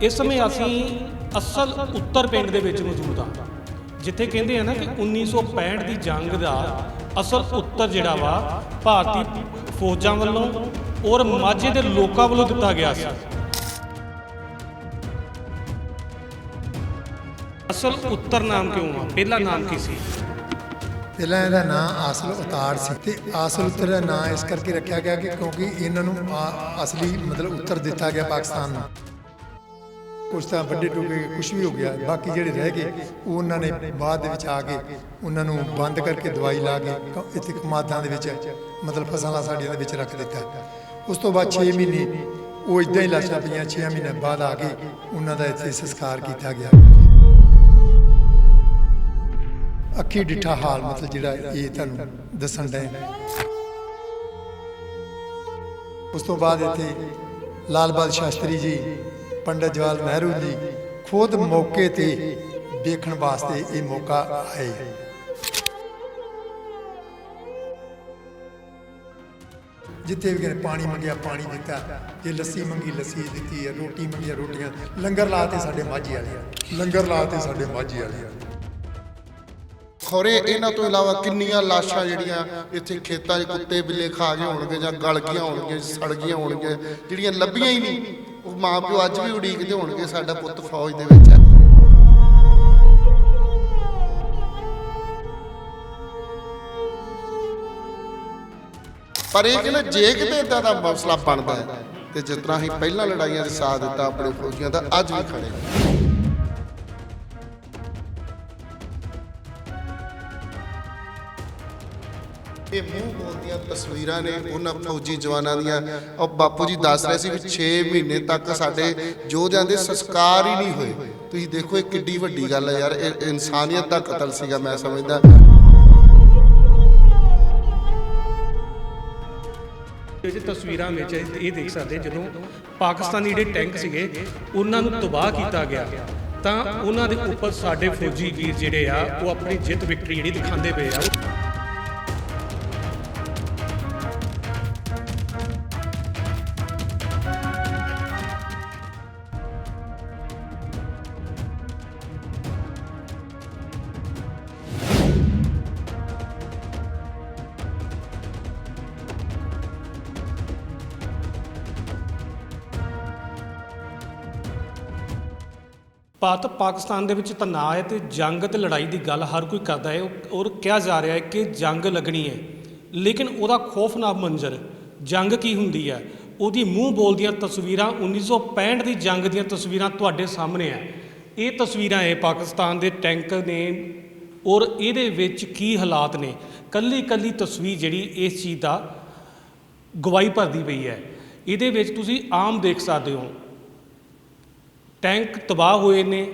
ਇਸ ਸਮੇਂ ਅਸੀਂ ਅਸਲ ਉੱਤਰ ਪਿੰਡ ਦੇ ਵਿੱਚ ਮੌਜੂਦ ਹਾਂ, ਜਿੱਥੇ ਕਹਿੰਦੇ ਆ ਨਾ ਕਿ 1965 ਦੀ ਜੰਗ ਦਾ ਅਸਲ ਉੱਤਰ ਜਿਹੜਾ ਵਾ, ਭਾਰਤੀ ਫੌਜਾਂ ਵੱਲੋਂ ਔਰ ਮਾਝੇ ਦੇ ਲੋਕਾਂ ਵੱਲੋਂ ਦਿੱਤਾ ਗਿਆ ਸੀ। ਅਸਲ ਉੱਤਰ ਨਾਮ ਕਿਉਂ ਆ? ਪਹਿਲਾ ਨਾਮ ਕੀ ਸੀ? ਪਹਿਲਾਂ ਇਹਦਾ ਨਾਂ ਆਸਲ ਉਤਾਰ ਸੀ ਤੇ ਆਸਲ ਉੱਤਰ ਦਾ ਨਾਂ ਇਸ ਕਰਕੇ ਰੱਖਿਆ ਗਿਆ ਕਿ ਕਿਉਂਕਿ ਇਹਨਾਂ ਨੂੰ ਅਸਲੀ ਮਤਲਬ ਉੱਤਰ ਦਿੱਤਾ ਗਿਆ ਪਾਕਿਸਤਾਨ ਨੂੰ। ਕੁਛ ਤਾਂ ਵੱਡੇ ਟੁਕੇ ਕੁਝ ਵੀ ਹੋ ਗਿਆ, ਬਾਕੀ ਜਿਹੜੇ ਰਹਿ ਗਏ, ਉਹ ਉਹਨਾਂ ਨੇ ਬਾਅਦ ਦੇ ਵਿੱਚ ਆ ਕੇ ਉਹਨਾਂ ਨੂੰ ਬੰਦ ਕਰਕੇ ਦਵਾਈ ਲਾ ਕੇ ਇੱਥੇ ਕਮਾਦਾਂ ਦੇ ਵਿੱਚ, ਮਤਲਬ ਫਸਲਾਂ ਸਾਡੀਆਂ ਦੇ ਵਿੱਚ ਰੱਖ ਦਿੱਤਾ। ਉਸ ਤੋਂ ਬਾਅਦ 6 ਮਹੀਨੇ ਉਹ ਇਦਾਂ ਹੀ ਲਾਸ਼ਾਂ ਪਈਆਂ 6 ਮਹੀਨੇ ਬਾਅਦ ਆ ਕੇ ਉਹਨਾਂ ਦਾ ਇੱਥੇ ਸੰਸਕਾਰ ਕੀਤਾ ਗਿਆ। ਅੱਖੀ ਡਿੱਠਾ ਹਾਲ ਮਤਲਬ ਜਿਹੜਾ ਇਹ ਤੁਹਾਨੂੰ ਦੱਸਣ ਦਾ ਉਸ ਤੋਂ ਬਾਅਦ ਇੱਥੇ ਲਾਲ ਬਹਾਦਰ ਸ਼ਾਸਤਰੀ ਜੀ ਪੰਡਤ ਜਵਾਹਰ ਨਹਿਰੂ ਜੀ ਖੁਦ ਮੌਕੇ ਤੇ ਦੇਖਣ ਵਾਸਤੇ ਇਹ ਮੌਕਾ ਆਏ। ਜਿੱਥੇ ਵੀ ਗਏ ਪਾਣੀ ਮੰਗਿਆ, ਪਾਣੀ ਦਿੱਤਾ। ਜੇ ਲੱਸੀ ਮੰਗੀ, ਲੱਸੀ ਦਿੱਤੀ ਹੈ, ਰੋਟੀ ਮੰਗਿਆ ਰੋਟੀਆਂ। ਲੰਗਰ ਲਾਤੇ ਸਾਡੇ ਮਾਝੀ ਵਾਲੇ ਲੰਗਰ ਲਾਤੇ ਸਾਡੇ ਮਾਝੀ ਵਾਲੇ ਖੋਰੇ, ਇਹਨਾਂ ਤੋਂ ਇਲਾਵਾ ਕਿੰਨੀਆਂ ਲਾਸ਼ਾਂ ਜਿਹੜੀਆਂ ਇੱਥੇ ਖੇਤਾਂ 'ਚ ਕੁੱਤੇ, ਬਿੱਲੇ ਖਾ ਗਏ ਹੋਣਗੇ ਜਾਂ ਗਲ ਗਈਆਂ ਹੋਣਗੀਆਂ, ਸੜ ਗਈਆਂ ਹੋਣਗੀਆਂ, ਜਿਹੜੀਆਂ ਲੱਭੀਆਂ ਹੀ ਨਹੀਂ। ਉਹ ਮਾਪਿਓ ਅੱਜ ਵੀ ਉਡੀਕਦੇ ਹੋਣਗੇ ਸਾਡਾ ਪੁੱਤ ਫੌਜ ਦੇ ਵਿੱਚ ਹੈ। ਪਰ ਇਹ ਕਿ ਜੇ ਕਿਤੇ ਇਦਾਂ ਦਾ ਮਸਲਾ ਬਣਦਾ ਹੈ ਤੇ ਜਿਸ ਤਰ੍ਹਾਂ ਹੀ ਪਹਿਲਾਂ ਲੜਾਈਆਂ 'ਚ ਸਾਥ ਦਿੱਤਾ ਆਪਣੇ ਫੌਜੀਆਂ ਦਾ, ਅੱਜ ਵੀ ਖੜੇ ਇਹ ਮੂੰਹ ਤਸਵੀਰਾਂ ਨੇ ਉਹਨਾਂ ਫੌਜੀ ਜਵਾਨਾਂ ਦੀਆਂ। ਉਹ ਬਾਪੂ ਜੀ ਦੱਸ ਰਹੇ ਸੀ ਵੀ 6 ਮਹੀਨੇ ਤੱਕ ਸਾਡੇ ਯੋਧਿਆਂ ਦੇ ਸੰਸਕਾਰ ਹੀ ਨਹੀਂ ਹੋਏ। ਤੁਸੀਂ ਦੇਖੋ ਇਹ ਕਿੱਡੀ ਵੱਡੀ ਗੱਲ ਹੈ ਯਾਰ, ਇਹ ਇਨਸਾਨੀਅਤ ਦਾ ਕਤਲ ਸੀਗਾ ਮੈਂ ਸਮਝਦਾ। ਇਹ ਤਸਵੀਰਾਂ ਵਿੱਚ ਇਹ ਦੇਖ ਸਕਦੇ ਜਦੋਂ ਪਾਕਿਸਤਾਨੀ ਜਿਹੜੇ ਟੈਂਕ ਸੀਗੇ, ਉਹਨਾਂ ਨੂੰ ਤਬਾਹ ਕੀਤਾ ਗਿਆ, ਤਾਂ ਉਹਨਾਂ ਦੇ ਉੱਪਰ ਸਾਡੇ ਫੌਜੀ ਵੀਰ ਜਿਹੜੇ ਆ, ਉਹ ਆਪਣੀ ਜਿੱਤ ਵਿਕਟਰੀ ਜਿਹੜੀ ਦਿਖਾਉਂਦੇ ਪਏ ਆ। ਭਾਰਤ ਪਾਕਿਸਤਾਨ ਦੇ ਵਿੱਚ ਤਣਾਅ ਹੈ ਤੇ ਜੰਗ ਤੇ ਲੜਾਈ ਦੀ ਗੱਲ ਹਰ ਕੋਈ ਕਰਦਾ ਹੈ। ਔਰ ਕਿਹਾ ਜਾ ਰਿਹਾ ਹੈ ਕਿ ਜੰਗ ਲੱਗਣੀ ਹੈ। ਲੇਕਿਨ ਉਹਦਾ ਖੌਫਨਾਕ ਮੰਜ਼ਰ, ਜੰਗ ਕੀ ਹੁੰਦੀ ਹੈ? ਉਹਦੀ ਮੂੰਹ ਬੋਲਦੀਆਂ ਤਸਵੀਰਾਂ 1965 ਦੀ ਜੰਗ ਦੀਆਂ ਤਸਵੀਰਾਂ ਤੁਹਾਡੇ ਸਾਹਮਣੇ ਹੈ। ਇਹ ਤਸਵੀਰਾਂ ਹੈ ਪਾਕਿਸਤਾਨ ਦੇ ਟੈਂਕ ਨੇ ਔਰ ਇਹਦੇ ਵਿੱਚ ਕੀ ਹਾਲਾਤ ਨੇ? ਕੱਲੀ ਕੱਲੀ ਤਸਵੀਰ ਜਿਹੜੀ ਇਸ ਚੀਜ਼ ਦਾ ਗਵਾਹੀ ਭਰਦੀ ਪਈ ਹੈ। ਇਹਦੇ ਵਿੱਚ ਤੁਸੀਂ ਆਮ ਦੇਖ ਸਕਦੇ ਹੋ। ਟੈਂਕ ਤਬਾਹ ਹੋਏ ਨੇ,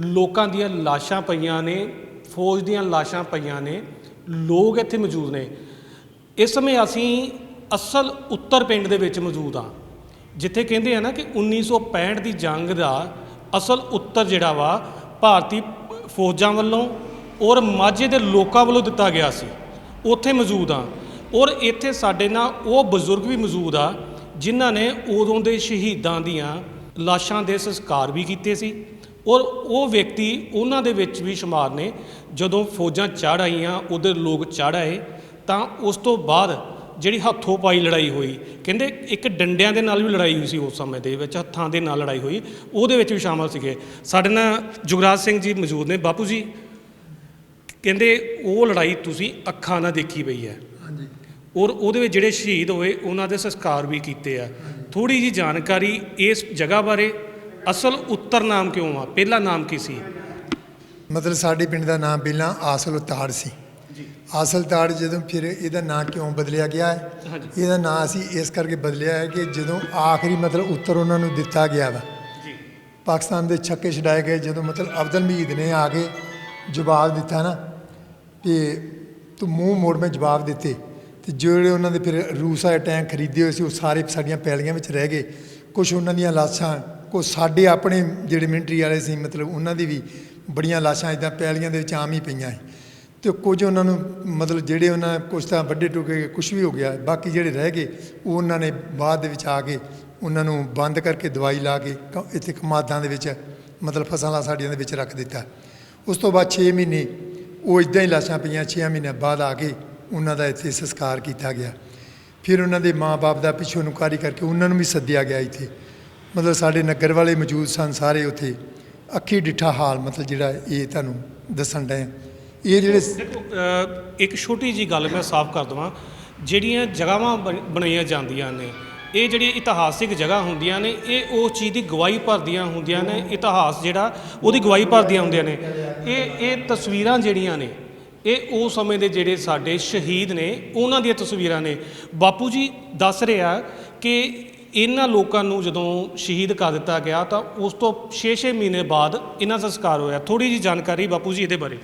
ਲੋਕਾਂ ਦੀਆਂ ਲਾਸ਼ਾਂ ਪਈਆਂ ਨੇ, ਫੌਜ ਦੀਆਂ ਲਾਸ਼ਾਂ ਪਈਆਂ ਨੇ, ਲੋਕ ਇੱਥੇ ਮੌਜੂਦ ਨੇ। ਇਸ ਸਮੇਂ ਅਸੀਂ ਅਸਲ ਉੱਤਰ ਪਿੰਡ ਦੇ ਵਿੱਚ ਮੌਜੂਦ ਹਾਂ, ਜਿੱਥੇ ਕਹਿੰਦੇ ਆ ਨਾ ਕਿ 1965 ਦੀ ਜੰਗ ਦਾ ਅਸਲ ਉੱਤਰ ਜਿਹੜਾ ਵਾ, ਭਾਰਤੀ ਫੌਜਾਂ ਵੱਲੋਂ ਔਰ ਮਾਝੇ ਦੇ ਲੋਕਾਂ ਵੱਲੋਂ ਦਿੱਤਾ ਗਿਆ ਸੀ। ਉੱਥੇ ਮੌਜੂਦ ਹਾਂ ਔਰ ਇੱਥੇ ਸਾਡੇ ਨਾਲ ਉਹ ਬਜ਼ੁਰਗ ਵੀ ਮੌਜੂਦ ਆ, ਜਿਨ੍ਹਾਂ ਨੇ ਉਦੋਂ ਦੇ ਸ਼ਹੀਦਾਂ ਦੀਆਂ ਲਾਸ਼ਾਂ ਦੇ ਸੰਸਕਾਰ ਵੀ ਕੀਤੇ ਸੀ। ਔਰ ਉਹ ਵਿਅਕਤੀ ਉਹਨਾਂ ਦੇ ਵਿੱਚ ਵੀ ਸ਼ੁਮਾਰ ਨੇ। ਜਦੋਂ ਫੌਜਾਂ ਚੜ੍ਹ ਆਈਆਂ ਉਹਦੇ ਲੋਕ ਚੜ੍ਹ ਆਏ ਤਾਂ ਉਸ ਤੋਂ ਬਾਅਦ ਜਿਹੜੀ ਹੱਥੋਂ ਪਾਈ ਲੜਾਈ ਹੋਈ ਕਹਿੰਦੇ ਇੱਕ ਡੰਡਿਆਂ ਦੇ ਨਾਲ ਵੀ ਲੜਾਈ ਹੋਈ ਸੀ ਉਸ ਸਮੇਂ ਦੇ ਵਿੱਚ ਹੱਥਾਂ ਦੇ ਨਾਲ ਲੜਾਈ ਹੋਈ ਉਹਦੇ ਵਿੱਚ ਵੀ ਸ਼ਾਮਲ ਸੀਗੇ। ਸਾਡੇ ਨਾਲ ਜੁਗਰਾਜ ਸਿੰਘ ਜੀ ਮੌਜੂਦ ਨੇ। ਬਾਪੂ ਜੀ ਕਹਿੰਦੇ ਉਹ ਲੜਾਈ ਤੁਸੀਂ ਅੱਖਾਂ ਨਾਲ ਦੇਖੀ ਪਈ ਹੈ। ਹਾਂਜੀ। ਔਰ ਉਹਦੇ ਵਿੱਚ ਜਿਹੜੇ ਸ਼ਹੀਦ ਹੋਏ ਉਹਨਾਂ ਦੇ ਸੰਸਕਾਰ ਵੀ ਕੀਤੇ ਆ। ਥੋੜੀ ਜੀ ਜਾਣਕਾਰੀ ਇਸ ਜਗ੍ਹਾ ਬਾਰੇ। ਅਸਲ ਉੱਤਰ ਨਾਮ ਕਿਉਂ ਆ? ਪਹਿਲਾ ਨਾਮ ਕੀ ਸੀ? ਮਤਲਬ ਸਾਡੇ ਪਿੰਡ ਦਾ ਨਾਮ ਪਹਿਲਾਂ ਆਸਲ ਉਤਾੜ ਸੀ। ਜੀ। ਆਸਲ ਤਾੜ ਜਦੋਂ ਫਿਰ ਇਹਦਾ ਨਾਂ ਕਿਉਂ ਬਦਲਿਆ ਗਿਆ ਹੈ? ਇਹਦਾ ਨਾਂ ਅਸੀਂ ਇਸ ਕਰਕੇ ਬਦਲਿਆ ਹੈ ਕਿ ਜਦੋਂ ਆਖਰੀ ਮਤਲਬ ਉੱਤਰ ਉਹਨਾਂ ਨੂੰ ਦਿੱਤਾ ਗਿਆ ਵਾ। ਜੀ। ਪਾਕਿਸਤਾਨ ਦੇ ਛੱਕੇ ਛਡਾਏ ਗਏ ਜਦੋਂ ਮਤਲਬ ਅਬਦੁਲ ਮਜੀਦ ਨੇ ਆ ਕੇ ਜਵਾਬ ਦਿੱਤਾ ਨਾ ਕਿ ਤੂੰ ਮੂੰਹ ਮੋੜ ਮੈਂ ਜਵਾਬ ਦਿੱਤੇ। ਤੇ ਜਿਹੜੇ ਉਹਨਾਂ ਦੇ ਫਿਰ ਰੂਸ ਵਾਲੇ ਟੈਂਕ ਖਰੀਦੇ ਹੋਏ ਸੀ, ਉਹ ਸਾਰੇ ਸਾਡੀਆਂ ਪੈਲੀਆਂ ਵਿੱਚ ਰਹਿ ਗਏ। ਕੁਝ ਉਹਨਾਂ ਦੀਆਂ ਲਾਸ਼ਾਂ ਕੋ ਸਾਡੇ ਆਪਣੇ ਜਿਹੜੇ ਮਿਲਟਰੀ ਵਾਲੇ ਸੀ, ਮਤਲਬ ਉਹਨਾਂ ਦੀ ਵੀ ਬੜੀਆਂ ਲਾਸ਼ਾਂ ਇਦਾਂ ਪੈਲੀਆਂ ਦੇ ਵਿੱਚ ਆਮ ਹੀ ਪਈਆਂ ਸੀ। ਤੇ ਕੁਝ ਉਹਨਾਂ ਨੂੰ ਮਤਲਬ ਜਿਹੜੇ ਉਹਨਾਂ ਕੁਝ ਤਾਂ ਵੱਡੇ ਟੁਕੇ ਕੁਝ ਵੀ ਹੋ ਗਿਆ, ਬਾਕੀ ਜਿਹੜੇ ਰਹਿ ਗਏ, ਉਹ ਉਹਨਾਂ ਨੇ ਬਾਅਦ ਦੇ ਵਿੱਚ ਆ ਕੇ ਉਹਨਾਂ ਨੂੰ ਬੰਦ ਕਰਕੇ ਦਵਾਈ ਲਾ ਕੇ ਕ- ਇੱਥੇ ਕਮਾਦਾਂ ਦੇ ਵਿੱਚ, ਮਤਲਬ ਫਸਲਾਂ ਸਾਡੀਆਂ ਦੇ ਵਿੱਚ ਰੱਖ ਦਿੱਤਾ। ਉਸ ਤੋਂ ਬਾਅਦ 6 ਮਹੀਨੇ ਉਹ ਇਦਾਂ ਹੀ ਲਾਸ਼ਾਂ ਪਈਆਂ 6 ਮਹੀਨੇ ਬਾਅਦ ਆ ਕੇ ਉਹਨਾਂ ਦਾ ਇੱਥੇ ਸੰਸਕਾਰ ਕੀਤਾ ਗਿਆ। ਫਿਰ ਉਹਨਾਂ ਦੇ ਮਾਪੇ ਦਾ ਪਿੱਛੋਂ ਨੁਕਾਰੀ ਕਰਕੇ ਉਹਨਾਂ ਨੂੰ ਵੀ ਸੱਦਿਆ ਗਿਆ ਇੱਥੇ। ਮਤਲਬ ਸਾਡੇ ਨਗਰ ਵਾਲੇ ਮੌਜੂਦ ਸਨ ਸਾਰੇ ਉੱਥੇ। ਅੱਖੀ ਡਿੱਠਾ ਹਾਲ ਮਤਲਬ ਜਿਹੜਾ ਇਹ ਤੁਹਾਨੂੰ ਦੱਸਣ ਡਏ ਇਹ ਜਿਹੜੇ ਇੱਕ ਛੋਟੀ ਜੀ ਗੱਲ ਮੈਂ ਸਾਫ਼ ਕਰ ਦਵਾਂ। ਜਿਹੜੀਆਂ ਜਗ੍ਹਾਵਾਂ ਬਣ- ਬਣਾਈਆਂ ਜਾਂਦੀਆਂ ਨੇ, ਇਹ ਜਿਹੜੀਆਂ ਇਤਿਹਾਸਿਕ ਜਗ੍ਹਾ ਹੁੰਦੀਆਂ ਨੇ, ਇਹ ਉਹ ਚੀਜ਼ ਦੀ ਗਵਾਹੀ ਭਰਦੀਆਂ ਹੁੰਦੀਆਂ ਨੇ। ਇਤਿਹਾਸ ਜਿਹੜਾ, ਉਹਦੀ ਗਵਾਹੀ ਭਰਦੀਆਂ ਹੁੰਦੀਆਂ ਨੇ। ਇਹ ਇਹ ਤਸਵੀਰਾਂ ਜਿਹੜੀਆਂ ਨੇ ਇਹ ਉਹ ਸਮੇਂ ਦੇ ਜਿਹੜੇ ਸਾਡੇ ਸ਼ਹੀਦ ਨੇ, ਉਹਨਾਂ ਦੀਆਂ ਤਸਵੀਰਾਂ ਨੇ। ਬਾਪੂ ਜੀ ਦੱਸ ਰਿਹਾ ਕਿ ਇਹਨਾਂ ਲੋਕਾਂ ਨੂੰ ਜਦੋਂ ਸ਼ਹੀਦ ਕਰ ਦਿੱਤਾ ਗਿਆ ਤਾਂ ਉਸ ਤੋਂ 6-6 ਮਹੀਨੇ ਬਾਅਦ ਇਹਨਾਂ ਦਾ ਸੰਸਕਾਰ ਹੋਇਆ। ਥੋੜੀ ਜੀ ਜਾਣਕਾਰੀ ਬਾਪੂ ਜੀ ਇਹਦੇ ਬਾਰੇ।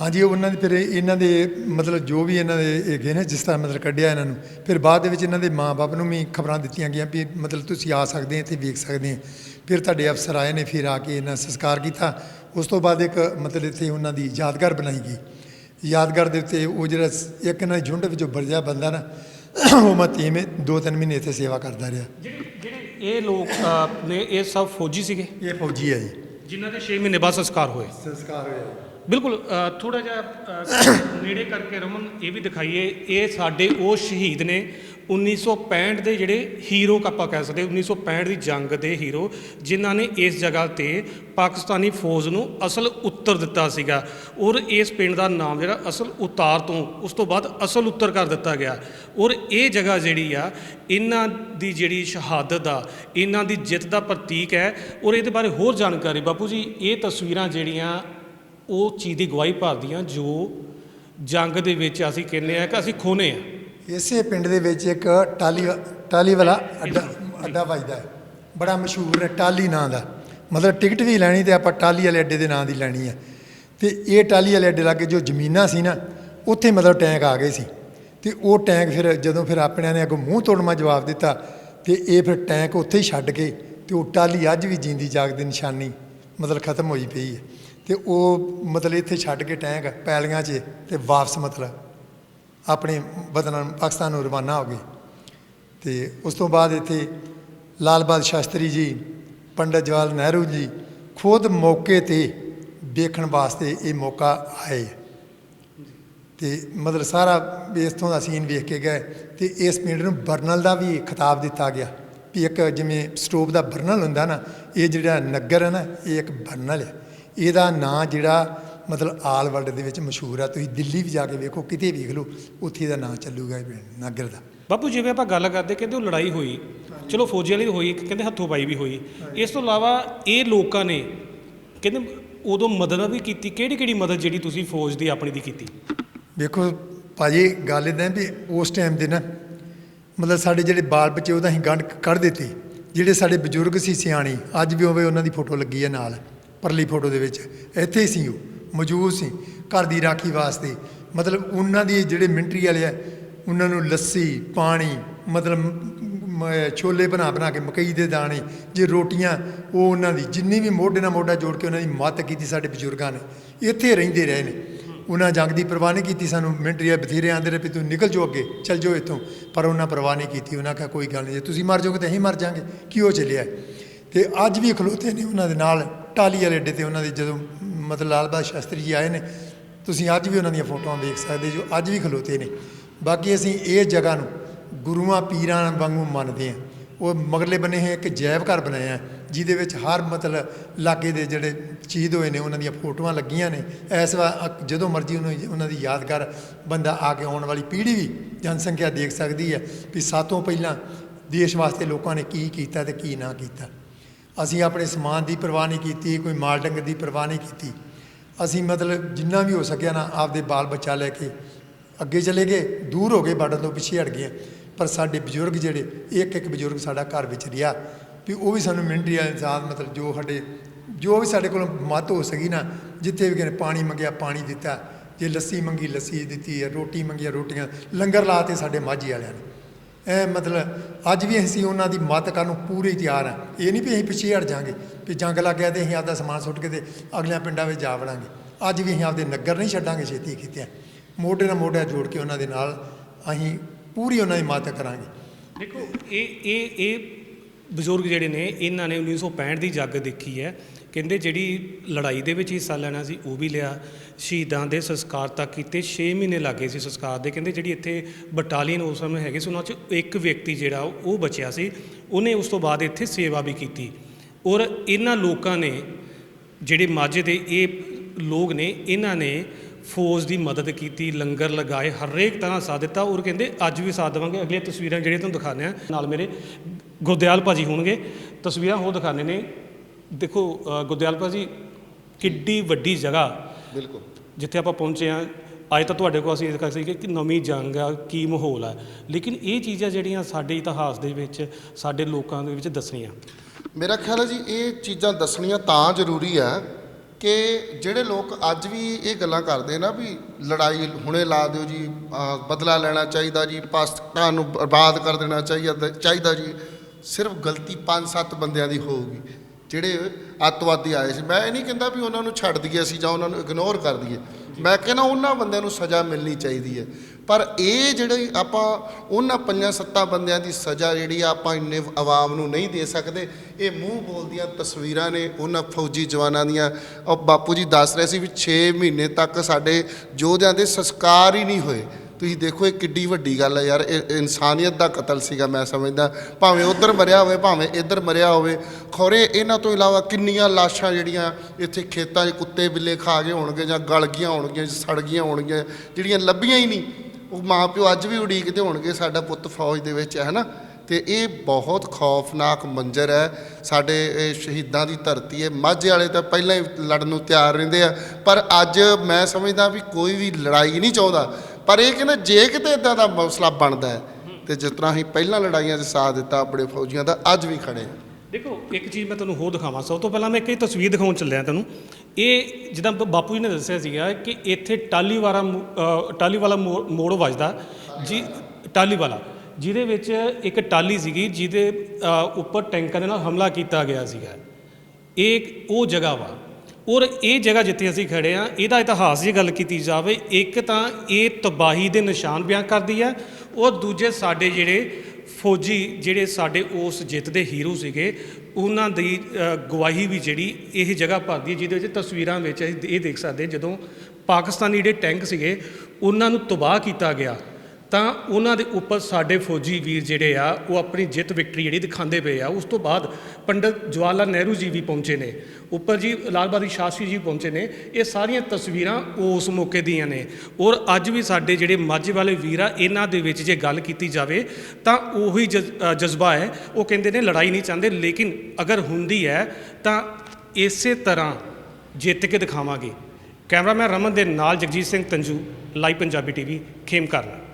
ਹਾਂਜੀ ਉਹਨਾਂ ਦੇ ਫਿਰ ਇਹਨਾਂ ਦੇ ਮਤਲਬ ਜੋ ਵੀ ਇਹਨਾਂ ਦੇ ਹੈਗੇ ਨੇ, ਜਿਸ ਤਰ੍ਹਾਂ ਮਤਲਬ ਕੱਢਿਆ ਇਹਨਾਂ ਨੂੰ, ਫਿਰ ਬਾਅਦ ਦੇ ਵਿੱਚ ਇਹਨਾਂ ਦੇ ਮਾਪੇ ਨੂੰ ਵੀ ਖਬਰਾਂ ਦਿੱਤੀਆਂ ਗਈਆਂ ਵੀ ਮਤਲਬ ਤੁਸੀਂ ਆ ਸਕਦੇ ਹੋ, ਇੱਥੇ ਵੇਖ ਸਕਦੇ ਹੋ। ਫਿਰ ਤੁਹਾਡੇ ਅਫਸਰ ਆਏ ਨੇ, ਫਿਰ ਆ ਕੇ ਇਹਨਾਂ ਸੰਸਕਾਰ ਕੀਤਾ। ਉਸ ਤੋਂ ਬਾਅਦ ਇੱਕ ਮਤਲਬ ਇੱਥੇ ਉਹਨਾਂ ਦੀ ਯਾਦਗਾਰ ਬਣਾਈ ਗਈ। ਯਾਦਗਾਰ ਦੇ ਉੱਤੇ ਉਹ ਜਿਹੜਾ ਇੱਕ ਨਾ ਝੁੰਡ ਵਿੱਚੋਂ ਵਰਜਿਆ ਬੰਦਾ ਨਾ ਉਹ ਮਤੀਮੇ ਦੋ ਤਿੰਨ ਮਹੀਨੇ ਇੱਥੇ ਸੇਵਾ ਕਰਦਾ ਰਿਹਾ। ਜਿਹੜੇ ਇਹ ਲੋਕ ਨੇ ਇਹ ਸਭ ਫੌਜੀ ਸੀਗੇ? ਇਹ ਫੌਜੀ ਹੈ ਜੀ। ਜਿਨ੍ਹਾਂ ਦੇ 6 ਮਹੀਨੇ ਬਾਅਦ ਸੰਸਕਾਰ ਹੋਏ। ਸੰਸਕਾਰ ਹੋਇਆ ਬਿਲਕੁਲ ਥੋੜਾ ਜਿਹਾ ਨੇੜੇ ਕਰਕੇ ਰਮਨ, ਇਹ ਵੀ ਦਿਖਾਈਏ, ਇਹ ਸਾਡੇ ਉਹ ਸ਼ਹੀਦ ਨੇ 1965 ਦੇ ਜਿਹੜੇ ਹੀਰੋ ਆਪਾਂ ਕਹਿ ਸਕਦੇ 1965 ਦੀ ਜੰਗ ਦੇ ਹੀਰੋ, ਜਿਨ੍ਹਾਂ ਨੇ ਇਸ ਜਗ੍ਹਾ ਤੇ ਪਾਕਿਸਤਾਨੀ ਫੌਜ ਨੂੰ ਅਸਲ ਉੱਤਰ ਦਿੱਤਾ ਸੀਗਾ। ਔਰ ਇਸ ਪਿੰਡ ਦਾ ਨਾਮ ਜਿਹੜਾ ਅਸਲ ਉਤਾਰ ਤੋਂ, ਉਸ ਤੋਂ ਬਾਅਦ ਅਸਲ ਉੱਤਰ ਕਰ ਦਿੱਤਾ ਗਿਆ। ਔਰ ਇਹ ਜਗ੍ਹਾ ਜਿਹੜੀ ਆ, ਇਹਨਾਂ ਦੀ ਜਿਹੜੀ ਸ਼ਹਾਦਤ ਦਾ ਇਹਨਾਂ ਦੀ ਜਿੱਤ ਦਾ ਪ੍ਰਤੀਕ ਹੈ। ਔਰ ਇਹਦੇ ਬਾਰੇ ਹੋਰ ਜਾਣਕਾਰੀ, ਬਾਪੂ ਜੀ, ਇਹ ਤਸਵੀਰਾਂ ਜਿਹੜੀਆਂ, ਉਹ ਚੀਜ਼ ਦੀ ਗਵਾਹੀ ਭਰਦੀਆਂ ਜੋ ਜੰਗ ਦੇ ਵਿੱਚ ਅਸੀਂ ਕਹਿੰਦੇ ਆ ਕਿ ਅਸੀਂ ਖੋਨੇ ਆ ਇਸੇ ਪਿੰਡ ਦੇ ਵਿੱਚ ਇੱਕ ਟਾਲੀ ਟਾਲੀ ਵਾਲਾ ਅੱਡਾ ਅੱਡਾ ਵੱਜਦਾ ਹੈ। ਬੜਾ ਮਸ਼ਹੂਰ ਹੈ ਟਾਲੀ ਨਾਂ ਦਾ। ਮਤਲਬ ਟਿਕਟ ਵੀ ਲੈਣੀ ਤੇ ਆਪਾਂ ਟਾਲੀ ਵਾਲੇ ਅੱਡੇ ਦੇ ਨਾਂ ਦੀ ਲੈਣੀ ਹੈ। ਤੇ ਇਹ ਟਾਲੀ ਵਾਲੇ ਅੱਡੇ ਲਾਗੇ ਜੋ ਜ਼ਮੀਨਾਂ ਸੀ ਨਾ, ਉੱਥੇ ਮਤਲਬ ਟੈਂਕ ਆ ਗਏ ਸੀ। ਤੇ ਉਹ ਟੈਂਕ ਫਿਰ ਜਦੋਂ ਫਿਰ ਆਪਣਿਆਂ ਨੇ ਅੱਗੋਂ ਮੂੰਹ ਤੋੜਮਾ ਜਵਾਬ ਦਿੱਤਾ, ਤੇ ਇਹ ਫਿਰ ਟੈਂਕ ਉੱਥੇ ਹੀ ਛੱਡ ਕੇ ਤੇ ਉਹ ਟਾਲੀ ਅੱਜ ਵੀ ਜਿੰਦੀ ਜਾਗਦੀ ਨਿਸ਼ਾਨੀ ਮਤਲਬ ਖਤਮ ਹੋਈ ਪਈ ਹੈ। ਤੇ ਉਹ ਮਤਲਬ ਇੱਥੇ ਛੱਡ ਕੇ ਟੈਂਕ, ਪੈਲੀਆਂ 'ਚ ਤੇ ਵਾਪਸ ਮਤਲਬ ਆਪਣੇ ਵਤਨ ਪਾਕਿਸਤਾਨ ਨੂੰ ਰਵਾਨਾ ਹੋ ਗਏ। ਤੇ ਉਸ ਤੋਂ ਬਾਅਦ ਇੱਥੇ ਲਾਲ ਬਹਾਦਰ ਸ਼ਾਸਤਰੀ ਜੀ, ਪੰਡਤ ਜਵਾਹਰ ਨਹਿਰੂ ਜੀ ਖੁਦ ਮੌਕੇ ਤੇ ਵੇਖਣ ਵਾਸਤੇ ਇਹ ਮੌਕਾ ਆਏ। ਤੇ ਮਤਲਬ ਸਾਰਾ ਇਸਥੋਂ ਦਾ ਸੀਨ ਵੇਖ ਕੇ ਗਏ ਤੇ ਇਸ ਪਿੰਡ ਨੂੰ ਬਰਨਲ ਦਾ ਵੀ ਖਿਤਾਬ ਦਿੱਤਾ ਗਿਆ ਵੀ ਇੱਕ ਜਿਵੇਂ ਸਟੋਵ ਦਾ ਬਰਨਲ ਹੁੰਦਾ ਨਾ, ਇਹ ਜਿਹੜਾ ਨਗਰ ਹੈ ਨਾ, ਇਹ ਇੱਕ ਬਰਨਲ ਹੈ। ਇਹਦਾ ਨਾਂ ਜਿਹੜਾ ਮਤਲਬ ਆਲ ਵਰਲਡ ਦੇ ਵਿੱਚ ਮਸ਼ਹੂਰ ਆ ਤੁਸੀਂ ਦਿੱਲੀ ਵੀ ਜਾ ਕੇ ਵੇਖੋ ਕਿਤੇ ਵੇਖ ਲਓ ਉੱਥੇ ਇਹਦਾ ਨਾਂ ਚੱਲੂਗਾ ਇਹ ਪਿੰਡ ਨਗਰ ਦਾ। ਬਾਪੂ ਜਿਵੇਂ ਆਪਾਂ ਗੱਲ ਕਰਦੇ ਕਹਿੰਦੇ ਉਹ ਲੜਾਈ ਹੋਈ। ਚਲੋ ਫੌਜੀ ਵਾਲੀ ਹੋਈ ਇੱਕ ਕਹਿੰਦੇ ਹੱਥੋਂ ਪਾਈ ਵੀ ਹੋਈ। ਇਸ ਤੋਂ ਇਲਾਵਾ ਇਹ ਲੋਕਾਂ ਨੇ ਕਹਿੰਦੇ ਉਦੋਂ ਮਦਦ ਵੀ ਕੀਤੀ। ਕਿਹੜੀ ਕਿਹੜੀ ਮਦਦ ਜਿਹੜੀ ਤੁਸੀਂ ਫੌਜ ਦੀ ਆਪਣੀ ਦੀ ਕੀਤੀ? ਵੇਖੋ ਭਾਜੀ ਗੱਲ ਇਦਾਂ ਵੀ ਉਸ ਟਾਈਮ ਦੇ ਨਾ ਮਤਲਬ ਸਾਡੇ ਜਿਹੜੇ ਬਾਲ ਬੱਚੇ ਉਹਦਾ ਅਸੀਂ ਗੰਢ ਕੱਢ ਦਿੱਤੀ। ਜਿਹੜੇ ਸਾਡੇ ਬਜ਼ੁਰਗ ਸੀ ਸਿਆਣੇ ਅੱਜ ਵੀ ਹੋਵੇ ਉਹਨਾਂ ਦੀ ਫੋਟੋ ਲੱਗੀ ਹੈ ਨਾਲ। ਪਰਲੀ ਫੋਟੋ ਦੇ ਵਿੱਚ। ਇੱਥੇ ਸੀ ਉਹ, ਮੌਜੂਦ ਸੀ ਘਰ ਦੀ ਰਾਖੀ ਵਾਸਤੇ। ਮਤਲਬ ਉਹਨਾਂ ਦੀ ਜਿਹੜੇ ਮਿੰਟਰੀ ਵਾਲੇ ਆ, ਉਹਨਾਂ ਨੂੰ ਲੱਸੀ, ਪਾਣੀ, ਮਤਲਬ ਛੋਲੇ ਬਣਾ ਬਣਾ ਕੇ, ਮਕਈ ਦੇ ਦਾਣੇ, ਜੇ ਰੋਟੀਆਂ, ਉਹ ਉਹਨਾਂ ਦੀ, ਜਿੰਨੀ ਵੀ ਮੋਢੇ ਨਾਲ ਮੋਢਾ ਜੋੜ ਕੇ ਉਹਨਾਂ ਦੀ ਮਦਦ ਕੀਤੀ ਸਾਡੇ ਬਜ਼ੁਰਗਾਂ ਨੇ। ਇੱਥੇ ਰਹਿੰਦੇ ਰਹੇ ਨੇ। ਉਹਨਾਂ ਜੰਗ ਦੀ ਪਰਵਾਹ ਨਹੀਂ ਕੀਤੀ ਸਾਨੂੰ ਮਿਲਟਰੀ ਬਥੇਰੇ ਆਂਦੇ ਰਹੇ ਵੀ ਤੂੰ ਨਿਕਲ ਜਾਓ ਅੱਗੇ, ਚੱਲ ਜਾਓ ਇੱਥੋਂ। ਪਰ ਉਹਨਾਂ ਪਰਵਾਹ ਨਹੀਂ ਕੀਤੀ, ਉਹਨਾਂ ਕਿਹਾ ਕੋਈ ਗੱਲ ਨਹੀਂ, ਜੇ ਤੁਸੀਂ ਮਰ ਜਾਓਗੇ ਤਾਂ ਅਸੀਂ ਮਰ ਜਾਾਂਗੇ। ਕੀ ਹੋ ਚੱਲਿਆ? ਤੇ ਅੱਜ ਵੀ ਖਲੋਤੇ ਨੇ ਉਹਨਾਂ ਦੇ ਨਾਲ। ਟਾਲੀ ਵਾਲੇ ਅੱਡੇ ਤੇ ਉਹਨਾਂ ਦੇ ਜਦੋਂ ਮਤਲਬ ਲਾਲ ਬਹਾਦਰ ਸ਼ਾਸਤਰੀ ਜੀ ਆਏ ਨੇ ਤੁਸੀਂ ਅੱਜ ਵੀ ਉਹਨਾਂ ਦੀਆਂ ਫੋਟੋਆਂ ਵੇਖ ਸਕਦੇ ਜੋ ਅੱਜ ਵੀ ਖਲੋਤੇ ਨੇ। ਬਾਕੀ ਅਸੀਂ ਇਹ ਜਗ੍ਹਾ ਨੂੰ ਗੁਰੂਆਂ ਪੀਰਾਂ ਵਾਂਗੂ ਮੰਨਦੇ ਹਾਂ। ਉਹ ਮਗਰਲੇ ਬਨੇ ਹੈ ਇੱਕ ਜੈਵ ਘਰ ਬਣਾਇਆ ਹੈ, ਜਿਹਦੇ ਵਿੱਚ ਹਰ ਮਤਲਬ ਲਾਗੇ ਦੇ ਜਿਹੜੇ ਸ਼ਹੀਦ ਹੋਏ ਨੇ ਉਹਨਾਂ ਦੀਆਂ ਫੋਟੋਆਂ ਲੱਗੀਆਂ ਨੇ। ਇਸ ਵਾਰ ਜਦੋਂ ਮਰਜ਼ੀ ਉਹਨੂੰ ਉਹਨਾਂ ਦੀ ਯਾਦਗਾਰ ਬੰਦਾ ਆ ਕੇ ਆਉਣ ਵਾਲੀ ਪੀੜ੍ਹੀ ਵੀ ਜਨਸੰਖਿਆ ਦੇਖ ਸਕਦੀ ਹੈ ਵੀ ਸਾਤੋਂ ਪਹਿਲਾਂ ਦੇਸ਼ ਵਾਸਤੇ ਲੋਕਾਂ ਨੇ ਕੀ ਕੀਤਾ ਤੇ ਕੀ ਨਾ ਕੀਤਾ। ਅਸੀਂ ਆਪਣੇ ਸਮਾਨ ਦੀ ਪਰਵਾਹ ਨਹੀਂ ਕੀਤੀ, ਕੋਈ ਮਾਲ ਡੰਗਰ ਦੀ ਪਰਵਾਹ ਨਹੀਂ ਕੀਤੀ। ਅਸੀਂ ਮਤਲਬ ਜਿੰਨਾ ਵੀ ਹੋ ਸਕਿਆ ਨਾ, ਆਪਦੇ ਬਾਲ ਬੱਚਾ ਲੈ ਕੇ ਅੱਗੇ ਚਲੇ ਗਏ, ਦੂਰ ਹੋ ਗਏ, ਬਾਰਡਰ ਤੋਂ ਪਿੱਛੇ ਹਟ ਗਏ। ਪਰ ਸਾਡੇ ਬਜ਼ੁਰਗ ਜਿਹੜੇ, ਇੱਕ ਇੱਕ ਬਜ਼ੁਰਗ ਸਾਡਾ ਘਰ ਵਿੱਚ ਰਿਹਾ, ਵੀ ਉਹ ਵੀ ਸਾਨੂੰ ਮਿਲਟਰੀ ਇਨਸਾਨ ਮਤਲਬ ਜੋ ਸਾਡੇ, ਜੋ ਵੀ ਸਾਡੇ ਕੋਲ ਮਤ ਹੋ ਸਕੀ ਨਾ, ਜਿੱਥੇ ਵੀ ਕਿਸੇ ਪਾਣੀ ਮੰਗਿਆ, ਪਾਣੀ ਦਿੱਤਾ। ਜੇ ਲੱਸੀ ਮੰਗੀ, ਲੱਸੀ ਦਿੱਤੀ ਹੈ ਰੋਟੀ ਮੰਗੀਆਂ ਰੋਟੀਆਂ, ਲੰਗਰ ਲਾਤੇ ਸਾਡੇ ਮਾਝੀ ਵਾਲਿਆਂ ਨੇ। ਮਤਲਬ ਅੱਜ ਵੀ ਅਸੀਂ ਉਹਨਾਂ ਦੀ ਮਦਦ ਕਰਨ ਨੂੰ ਪੂਰੇ ਤਿਆਰ ਹਾਂ। ਇਹ ਨਹੀਂ ਵੀ ਅਸੀਂ ਪਿੱਛੇ ਹਟ ਜਾਾਂਗੇ ਵੀ ਜੰਗ ਲੱਗ ਗਿਆ ਤੇ ਅਸੀਂ ਆਪਦਾ ਸਮਾਨ ਸੁੱਟ ਕੇ ਤੇ ਅਗਲਿਆਂ ਪਿੰਡਾਂ ਵਿੱਚ ਜਾ ਵੜਾਂਗੇ। ਅੱਜ ਵੀ ਅਸੀਂ ਆਪਦੇ ਨਗਰ ਨਹੀਂ ਛੱਡਾਂਗੇ, ਛੇਤੀ ਕੀਤਿਆਂ ਮੋਢੇ ਨਾਲ ਮੋਢਾ ਜੋੜ ਕੇ ਉਹਨਾਂ ਦੇ ਨਾਲ ਅਸੀਂ ਪੂਰੀ ਉਹਨਾਂ ਦੀ ਮਦਦ ਕਰਾਂਗੇ। ਦੇਖੋ, ਇਹ ਇਹ ਇਹ ਬਜ਼ੁਰਗ ਜਿਹੜੇ ਨੇ, ਇਹਨਾਂ ਨੇ 1965 ਦੀ ਜੱਗ ਦੇਖੀ ਹੈ। ਕਹਿੰਦੇ ਜਿਹੜੀ ਲੜਾਈ ਦੇ ਵਿੱਚ ਹਿੱਸਾ ਲੈਣਾ ਸੀ, ਉਹ ਵੀ ਲਿਆ। ਸ਼ਹੀਦਾਂ ਦੇ ਸੰਸਕਾਰ ਤੱਕ ਕੀਤੇ 6 ਮਹੀਨੇ ਲੱਗੇ ਸੀ ਸੰਸਕਾਰ ਦੇ। ਕਹਿੰਦੇ ਜਿਹੜੀ ਇੱਥੇ ਬਟਾਲੀਅਨ ਉਸ ਸਮੇਂ ਹੈਗੇ ਸੀ, ਉਹਨਾਂ 'ਚ ਇੱਕ ਵਿਅਕਤੀ ਜਿਹੜਾ ਉਹ ਬਚਿਆ ਸੀ। ਉਹਨੇ ਉਸ ਤੋਂ ਬਾਅਦ ਇੱਥੇ ਸੇਵਾ ਵੀ ਕੀਤੀ। ਔਰ ਇਹਨਾਂ ਲੋਕਾਂ ਨੇ, ਜਿਹੜੇ ਮਾਝੇ ਦੇ ਇਹ ਲੋਕ ਨੇ, ਇਹਨਾਂ ਨੇ ਫੌਜ ਦੀ ਮਦਦ ਕੀਤੀ, ਲੰਗਰ ਲਗਾਏ, ਹਰੇਕ ਤਰ੍ਹਾਂ ਸਾਥ ਦਿੱਤਾ। ਔਰ ਕਹਿੰਦੇ ਅੱਜ ਵੀ ਸਾਥ ਦੇਵਾਂਗੇ। ਅਗਲੀਆਂ ਤਸਵੀਰਾਂ ਜਿਹੜੀਆਂ ਤੁਹਾਨੂੰ ਦਿਖਾਉਂਦੇ ਆ ਨਾਲ ਮੇਰੇ ਗੁਰਦਿਆਲ ਭਾਜੀ ਹੋਣਗੇ। ਤਸਵੀਰਾਂ ਹੋਰ ਦਿਖਾਉਂਦੇ ਨੇ। ਦੇਖੋ ਗੁਰਦਿਆਲ ਭਾਜੀ ਕਿੱਡੀ ਵੱਡੀ ਜਗ੍ਹਾ ਬਿਲਕੁਲ। ਜਿੱਥੇ ਆਪਾਂ ਪਹੁੰਚੇ ਆ ਅੱਜ ਤਾਂ ਤੁਹਾਡੇ ਕੋਲ ਅਸੀਂ ਇਹ ਕਰ ਸੀ ਕਿ ਨਵੀਂ ਜੰਗ ਆ ਕੀ ਮਾਹੌਲ ਆ। ਲੇਕਿਨ ਇਹ ਚੀਜ਼ਾਂ ਜਿਹੜੀਆਂ ਸਾਡੇ ਇਤਿਹਾਸ ਦੇ ਵਿੱਚ ਸਾਡੇ ਲੋਕਾਂ ਦੇ ਵਿੱਚ ਦੱਸਣੀਆਂ। ਮੇਰਾ ਖਿਆਲ ਹੈ ਜੀ ਇਹ ਚੀਜ਼ਾਂ ਦੱਸਣੀਆਂ ਤਾਂ ਜ਼ਰੂਰੀ ਹੈ ਕਿ ਜਿਹੜੇ ਲੋਕ ਅੱਜ ਵੀ ਇਹ ਗੱਲਾਂ ਕਰਦੇ ਨਾ ਵੀ ਲੜਾਈ ਹੁਣੇ ਲਾ ਦਿਓ ਜੀ ਬਦਲਾ ਲੈਣਾ ਚਾਹੀਦਾ ਜੀ ਪਾਕਿਸਤਾਨ ਨੂੰ ਬਰਬਾਦ ਕਰ ਦੇਣਾ ਚਾਹੀਦਾ ਚਾਹੀਦਾ ਜੀ। ਸਿਰਫ ਗਲਤੀ 5-7 ਬੰਦਿਆਂ ਦੀ ਹੋਊਗੀ। ਜਿਹੜੇ ਅੱਤਵਾਦੀ ਆਏ ਸੀ, ਮੈਂ ਇਹ ਨਹੀਂ ਕਹਿੰਦਾ ਵੀ ਉਹਨਾਂ ਨੂੰ ਛੱਡ ਦਈਏ ਅਸੀਂ ਜਾਂ ਉਹਨਾਂ ਨੂੰ ਇਗਨੋਰ ਕਰ ਦਈਏ। ਮੈਂ ਕਹਿੰਦਾ ਉਹਨਾਂ ਬੰਦਿਆਂ ਨੂੰ ਸਜ਼ਾ ਮਿਲਣੀ ਚਾਹੀਦੀ ਹੈ। ਪਰ ਇਹ ਜਿਹੜੇ ਆਪਾਂ ਉਹਨਾਂ ਪੰਜਾਂ ਸੱਤਾਂ ਬੰਦਿਆਂ ਦੀ ਸਜ਼ਾ ਜਿਹੜੀ ਆ, ਆਪਾਂ ਇੰਨੇ ਆਵਾਮ ਨੂੰ ਨਹੀਂ ਦੇ ਸਕਦੇ। ਇਹ ਮੂੰਹ ਬੋਲਦੀਆਂ ਤਸਵੀਰਾਂ ਨੇ ਉਹਨਾਂ ਫੌਜੀ ਜਵਾਨਾਂ ਦੀਆਂ। ਉਹ ਬਾਪੂ ਜੀ ਦੱਸ ਰਹੇ ਸੀ ਵੀ 6 ਮਹੀਨੇ ਤੱਕ ਸਾਡੇ ਯੋਧਿਆਂ ਦੇ ਸੰਸਕਾਰ ਹੀ ਨਹੀਂ ਹੋਏ। ਤੁਸੀਂ ਦੇਖੋ ਇਹ ਕਿੱਡੀ ਵੱਡੀ ਗੱਲ ਹੈ ਯਾਰ, ਇਹ ਇਨਸਾਨੀਅਤ ਦਾ ਕਤਲ ਸੀਗਾ ਮੈਂ ਸਮਝਦਾ। ਭਾਵੇਂ ਉਧਰ ਮਰਿਆ ਹੋਵੇ, ਭਾਵੇਂ ਇੱਧਰ ਮਰਿਆ ਹੋਵੇ, ਖੋਰੇ ਇਹਨਾਂ ਤੋਂ ਇਲਾਵਾ ਕਿੰਨੀਆਂ ਲਾਸ਼ਾਂ ਜਿਹੜੀਆਂ ਇੱਥੇ ਖੇਤਾਂ 'ਚ ਕੁੱਤੇ ਬਿੱਲੇ ਖਾ ਗਏ ਹੋਣਗੇ ਜਾਂ ਗਲ ਗਈਆਂ ਹੋਣਗੀਆਂ, ਸੜ ਗਈਆਂ ਹੋਣਗੀਆਂ, ਜਿਹੜੀਆਂ ਲੱਭੀਆਂ ਹੀ ਨਹੀਂ। ਉਹ ਮਾਂ ਪਿਓ ਅੱਜ ਵੀ ਉਡੀਕਦੇ ਹੋਣਗੇ ਸਾਡਾ ਪੁੱਤ ਫੌਜ ਦੇ ਵਿੱਚ, ਹੈ ਨਾ? ਤੇ ਇਹ ਬਹੁਤ ਖੌਫਨਾਕ ਮੰਜ਼ਰ ਹੈ। ਸਾਡੇ ਇਹ ਸ਼ਹੀਦਾਂ ਦੀ ਧਰਤੀ ਹੈ। ਮਾਝੇ ਵਾਲੇ ਤਾਂ ਪਹਿਲਾਂ ਹੀ ਲੜਨ ਨੂੰ ਤਿਆਰ ਰਹਿੰਦੇ ਆ। ਪਰ ਅੱਜ ਮੈਂ ਸਮਝਦਾ ਵੀ ਕੋਈ ਵੀ ਲੜਾਈ ਨਹੀਂ ਚਾਹੁੰਦਾ। ਪਰ ਇਹ ਕਹਿੰਦੇ ਜੇ ਕਿਤੇ ਇਦਾਂ ਦਾ ਮਸਲਾ ਬਣਦਾ ਹੈ, ਤੇ ਜਿਸ ਤਰ੍ਹਾਂ ਅਸੀਂ ਪਹਿਲਾਂ ਲੜਾਈਆਂ 'ਚ ਸਾਥ ਦਿੱਤਾ, ਆਪਣੇ ਫੌਜੀਆਂ ਦਾ, ਅੱਜ ਵੀ ਖੜੇ ਹਾਂ। ਦੇਖੋ, ਇੱਕ ਚੀਜ਼ ਮੈਂ ਤੁਹਾਨੂੰ ਹੋਰ ਦਿਖਾਵਾਂ। ਸਭ ਤੋਂ ਪਹਿਲਾਂ ਮੈਂ ਇੱਕ ਇਹ ਤਸਵੀਰ ਦਿਖਾਉਣ ਚੱਲਿਆ ਤੁਹਾਨੂੰ। ਇਹ ਜਿੱਦਾਂ ਬਾਪੂ ਜੀ ਨੇ ਦੱਸਿਆ ਸੀਗਾ ਕਿ ਇੱਥੇ ਟਾਲੀ ਵਾਲਾ ਮੋ- ਵਾਲਾ ਮੋ- ਮੋੜ ਵੱਜਦਾ। ਜੀ ਟਾਲੀ ਵਾਲਾ ਜਿਹਦੇ ਵਿੱਚ ਇੱਕ ਟਾਲੀ ਸੀਗੀ, ਜਿਹਦੇ ਉੱਪਰ ਟੈਂਕਾਂ ਦੇ ਨਾਲ ਹਮਲਾ ਕੀਤਾ ਗਿਆ ਸੀਗਾ। ਇਹ ਉਹ ਜਗ੍ਹਾ ਵਾ। ਔਰ ਇਹ ਜਗ੍ਹਾ ਜਿੱਥੇ ਅਸੀਂ ਖੜੇ ਆ ਇਹਦਾ ਇਤਿਹਾਸ ਦੀ ਗੱਲ ਕੀਤੀ ਜਾਵੇ, ਇੱਕ ਤਾਂ ਇਹ ਤਬਾਹੀ ਦੇ ਨਿਸ਼ਾਨ ਬਿਆਨ ਕਰਦੀ ਹੈ ਔਰ ਦੂਜੇ ਸਾਡੇ ਜਿਹੜੇ ਫੌਜੀ, ਜਿਹੜੇ ਸਾਡੇ ਉਸ ਜਿੱਤ ਦੇ ਹੀਰੋ ਸੀਗੇ, ਉਹਨਾਂ ਦੀ ਗਵਾਹੀ ਵੀ ਜਿਹੜੀ ਇਹ ਜਗ੍ਹਾ ਭਰਦੀ ਹੈ, ਜਿਹਦੇ ਵਿੱਚ ਤਸਵੀਰਾਂ ਵਿੱਚ ਅਸੀਂ ਇਹ ਦੇਖ ਸਕਦੇ ਜਦੋਂ ਪਾਕਿਸਤਾਨੀ ਜਿਹੜੇ ਟੈਂਕ ਸੀਗੇ, ਉਹਨਾਂ ਨੂੰ ਤਬਾਹ ਕੀਤਾ ਗਿਆ। ਤਾਂ ਉਹਨਾਂ ਦੇ ਉੱਪਰ ਸਾਡੇ ਫੌਜੀ ਵੀਰ ਜਿਹੜੇ ਆ, ਉਹ ਆਪਣੀ ਜਿੱਤ ਵਿਕਟਰੀ ਜਿਹੜੀ ਦਿਖਾਉਂਦੇ ਪਏ ਆ, ਉਸ ਤੋਂ ਬਾਅਦ ਪੰਡਤ ਜਵਾਹਰ ਲਾਲ ਨਹਿਰੂ ਜੀ ਵੀ ਪਹੁੰਚੇ ਨੇ। ਉੱਪਰ ਜੀ ਲਾਲ ਬਹਾਦਰ ਸ਼ਾਸਤਰੀ ਜੀ ਪਹੁੰਚੇ ਨੇ। ਇਹ ਸਾਰੀਆਂ ਤਸਵੀਰਾਂ ਉਸ ਮੌਕੇ ਦੀਆਂ ਨੇ। ਔਰ ਅੱਜ ਵੀ ਸਾਡੇ ਜਿਹੜੇ ਮਾਝੇ ਵਾਲੇ ਵੀਰ ਆ, ਇਹਨਾਂ ਦੇ ਵਿੱਚ ਜੇ ਗੱਲ ਕੀਤੀ ਜਾਵੇ, ਤਾਂ ਉਹੀ ਜਜ਼- ਜਜ਼ਬਾ ਹੈ। ਉਹ ਕਹਿੰਦੇ ਨੇ ਲੜਾਈ ਨਹੀਂ ਚਾਹੁੰਦੇ, ਲੇਕਿਨ ਅਗਰ ਹੁੰਦੀ ਹੈ, ਤਾਂ ਇਸੇ ਤਰ੍ਹਾਂ ਜਿੱਤ ਕੇ ਦਿਖਾਵਾਂਗੇ। ਕੈਮਰਾਮੈਨ ਰਮਨ ਦੇ ਨਾਲ ਜਗਜੀਤ ਸਿੰਘ ਤੰਜੂ, ਲਾਈਵ ਪੰਜਾਬੀ ਟੀਵੀ ਖੇਮ ਕਰਨਾ